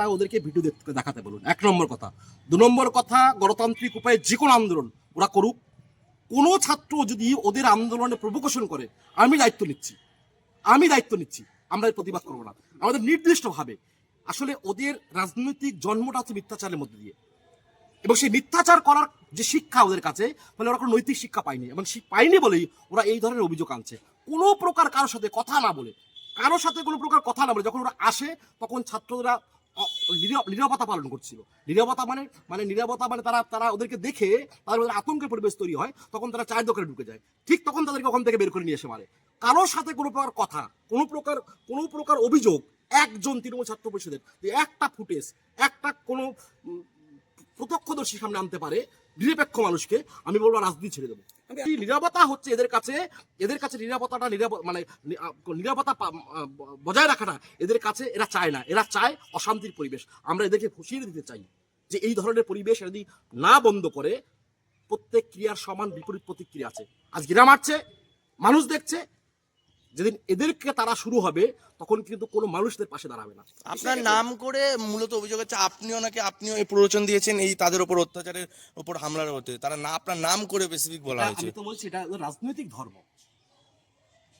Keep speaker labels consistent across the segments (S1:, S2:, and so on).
S1: একটা ওদেরকে ভিডিও দেখতে দেখাতে বলুন। এক নম্বর কথা। দু নম্বর কথা, গণতান্ত্রিক উপায়ে যে কোনো আন্দোলন ওরা করুক। কোনো ছাত্র যদি ওদের আন্দোলনে প্রভোকেশন করে, আমি দায়িত্ব নিচ্ছি। আমি দায়িত্ব নিচ্ছি। আমরা প্রতিবাদ করব না। আমাদের নির্দিষ্টভাবে আসলে ওদের রাজনৈতিক জন্মটা হচ্ছে মিথ্যাচারের মধ্যে দিয়ে। এবং সেই মিথ্যাচার করার যে শিক্ষা ওদের কাছে মানে ওরা কোনো নৈতিক শিক্ষা পায়নি। এবং সে পায়নি বলেই ওরা এই ধরনের অভিযোগ আনছে। কোনো প্রকার কারোর সাথে কথা না বলে, কারোর সাথে কোনো প্রকার কথা না বলে, যখন ওরা আসে, তখন ছাত্ররা নীরবতা পালন করছিল। নীরবতা মানে মানে নীরবতা মানে তারা তারা ওদেরকে দেখে তাদের মধ্যে আতঙ্কের পরিবেশ তৈরি হয়, তখন তারা চায়ের দোকানে ঢুকে যায়। ঠিক তখন তাদেরকে ওখান থেকে বের করে নিয়ে এসে মারে। কারোর সাথে কোনো প্রকার কথা, কোনো প্রকার কোনো প্রকার অভিযোগ একজন তৃণমূল ছাত্র পরিষদের যে একটা ফুটেজ, একটা কোনো প্রত্যক্ষদর্শী সামনে আনতে পারে, নিরপেক্ষ মানুষকে আমি বলব রাজনীতি ছেড়ে দেবো। নিরাপত্তা হচ্ছে এদের কাছে? এদের কাছে নিরাপত্তাটা মানে নিরাপত্তা বজায় রাখাটা এদের কাছে এরা চায় না। এরা চায় অশান্তির পরিবেশ। আমরা এদেরকে ফুসিয়ে দিতে চাই যে এই ধরনের পরিবেশ যদি না বন্ধ করে, প্রত্যেক ক্রিয়ার সমান বিপরীত প্রতিক্রিয়া আছে। আজ গিরা মারছে, মানুষ দেখছে যেদিন এদেরকে তারা শুরু হবে তখন কিন্তু কোনো মানুষদের পাশে দাঁড়াবে না।
S2: আপনার নাম করে মূলত অভিযোগ হচ্ছে আপনিও নাকি আপনিও এই প্ররোচন দিয়েছেন এই তাদের উপর অত্যাচারের উপর হামলার হতে। তারা না আপনার নাম করে স্পেসিফিক বলা হয়েছে।
S1: আমি তো বলছি এটা রাজনৈতিক ধর্ম।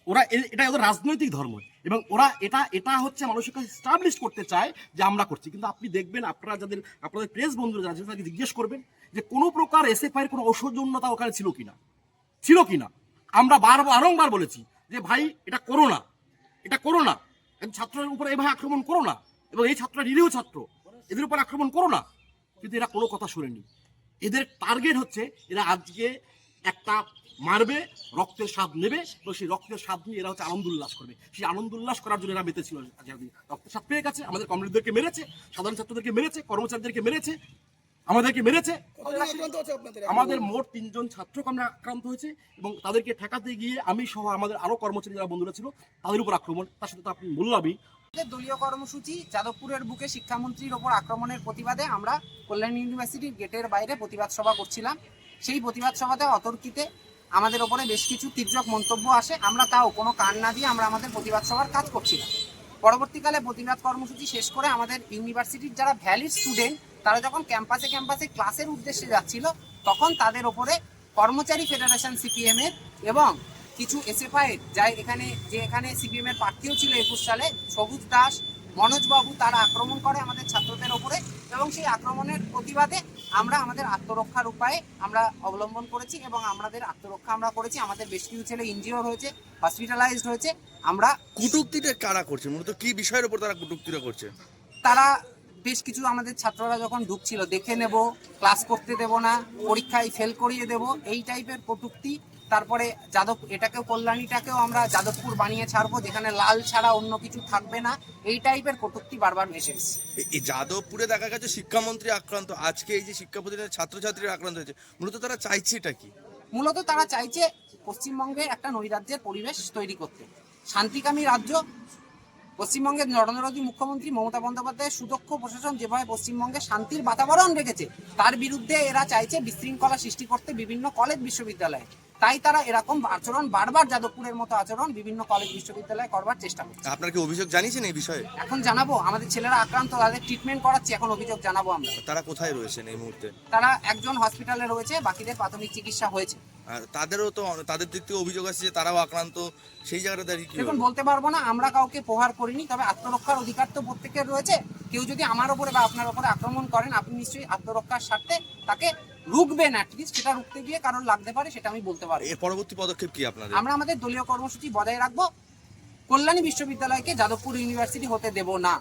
S1: ওরা এটা ওদের রাজনৈতিক ধর্ম। এবং ওরা এটা এটা হচ্ছে মানুষের কাছে স্টাবলিশ করতে চায় যে আমরা করছি। কিন্তু আপনি দেখবেন আপনারা যাদের আপনাদের প্রেস বন্ধুরা যারা আছে, তাদেরকে জিজ্ঞেস করবেন যে কোনো প্রকার এসএফআই এর কোনো অসৌজন্যতা ওখানে ছিল কিনা? ছিল কিনা? আমরা বার বারংবার বলেছি যে ভাই, এটা করো না। এটা করো না। ছাত্রের উপর এভাবে আক্রমণ করো না। এবং এই ছাত্র নিরীহ ছাত্র। এদের উপর আক্রমণ করো না। কিন্তু এরা কোনো কথা শোনেনি। এদের টার্গেট হচ্ছে, এরা আজকে একটা মারবে, রক্তের স্বাদ নেবে এবং সেই রক্তের স্বাদ নিয়ে এরা হচ্ছে আনন্দ উল্লাস করবে। সেই আনন্দ উল্লাস করার জন্য এরা মেতেছিল রক্তের স্বাদ পেয়ে গেছে। আমাদের কমরেডদেরকে মেরেছে, সাধারণ ছাত্রদেরকে মেরেছে, কর্মচারীদেরকে মেরেছে। আমাদেরকে মেরেছে। আমাদের মোট তিনজন ছাত্র আমরা আক্রান্ত হয়েছে এবং তাদেরকে ঠেকাতে গিয়ে আমি সহ আমাদের আরও কর্মচারী যারা বন্ধুরা ছিল তাদের উপর আক্রমণ। তার সাথে তো আপনি বললামই।
S3: দলীয় কর্মসূচি যাদবপুরের বুকে শিক্ষামন্ত্রীর ওপর আক্রমণের প্রতিবাদে আমরা কল্যাণ ইউনিভার্সিটির গেটের বাইরে প্রতিবাদ সভা করছিলাম। সেই প্রতিবাদ সভাতে অতর্কিতে আমাদের ওপরে বেশ কিছু তীর্যক মন্তব্য আসে। আমরা তাও কোনো কান না দিয়ে আমরা আমাদের প্রতিবাদ সভার কাজ করছিলাম। পরবর্তীকালে প্রতিবাদ কর্মসূচি শেষ করে আমাদের ইউনিভার্সিটির যারা ভ্যালিড স্টুডেন্ট তারা যখন ক্যাম্পাসে ক্যাম্পাসে ক্লাসের উদ্দেশ্যে যাচ্ছিল তখন তাদের ওপরে কর্মচারী ফেডারেশন সিপিএম এর এবং কিছু এসএফআই এর যা এখানে যে এখানে সিপিএম এর প্রার্থীও ছিল একুশ সালে সবুজ দাস মনোজ বাবু তারা আক্রমণ করে আমাদের ছাত্রদের ওপরে এবং সেই আক্রমণের প্রতিবাদে আমরা আমাদের আত্মরক্ষার উপায়ে আমরা অবলম্বন করেছি এবং আমাদের আত্মরক্ষা আমরা করেছি। আমাদের বেশ কিছু ছেলে ইনজিওর হয়েছে হসপিটালাইজড হয়েছে। আমরা
S2: কুটুক্তিটা কারা করছে? মূলত কি বিষয়ের উপর তারা কুটুক্তিটা করছে?
S3: তারা বেশ কিছু আমাদের ছাত্ররা যখন ঢুকছিল দেখে নেব ক্লাস করতে দেব না পরীক্ষায় ফেল করিয়ে দেব এই টাইপের কটুক্তি তারপরে যাদব এটাকেও কল্যাণীটাকেও আমরা যাদবপুর বানিয়ে ছাড়বো যেখানে লাল ছাড়া অন্য কিছু থাকবে না। এই টাইপের কটূক্তি বারবার ভেসে এসেছে।
S2: এই যাদবপুরে দেখা গেছে শিক্ষামন্ত্রী আক্রান্ত আজকে এই যে শিক্ষা প্রতিষ্ঠানের ছাত্রছাত্রীরা আক্রান্ত হয়েছে মূলত তারা চাইছে এটা কি?
S3: মূলত তারা চাইছে পশ্চিমবঙ্গে একটা নৈরাজ্যের পরিবেশ তৈরি করতে। শান্তিকামী রাজ্য পশ্চিমবঙ্গের নরেন্দ্র মুখ্যমন্ত্রী মমতা বন্দ্যোপাধ্যায়ের সুদক্ষ প্রশাসন যেভাবে পশ্চিমবঙ্গে শান্তির বাতাবরণ রেখেছে, তার বিরুদ্ধে এরা চাইছে বিশৃঙ্খলা সৃষ্টি করতে বিভিন্ন কলেজ, বিশ্ববিদ্যালয়ে। তাই তারা এরকম আচরণ বারবার যাদবপুরের মতো আচরণ বিভিন্ন কলেজ বিশ্ববিদ্যালয়ে করবার চেষ্টা করছে।
S2: আপনার কি অভিযোগ জানিয়েছেন এই বিষয়ে?
S3: এখন জানাব। আমাদের ছেলেরা আক্রান্ত তাদের ট্রিটমেন্ট করাচ্ছি এখন অভিযোগ জানাব আমরা।
S2: তারা কোথায় রয়েছেন এই মুহূর্তে?
S3: তারা একজন হসপিটালে রয়েছে বাকিদের প্রাথমিক চিকিৎসা হয়েছে।
S2: আর তাদেরও তো তাদের দিক থেকে অভিযোগ আসছে যে তারাও আক্রান্ত সেই জায়গাটা দাঁড়িয়ে কি
S3: দেখুন বলতে পারব না আমরা কাউকে প্রহার করিনি তবে আত্মরক্ষার অধিকার তো প্রত্যেকের রয়েছে। কেউ যদি আমার ওপরে বা আপনার ওপরে আক্রমণ করেন আপনি নিশ্চয়ই আত্মরক্ষার স্বার্থে তাকে রুখবেন অ্যাটলিস্ট সেটা রুখতে গিয়ে কারণ লাগতে পারে সেটা আমি বলতে পারি
S2: এর পরবর্তী পদক্ষেপ কি আপনাদের?
S3: আমরা আমাদের দলীয় কর্মসূচি বজায় রাখব। কল্যাণী বিশ্ববিদ্যালয়কে যাদবপুর ইউনিভার্সিটি হতে দেব না।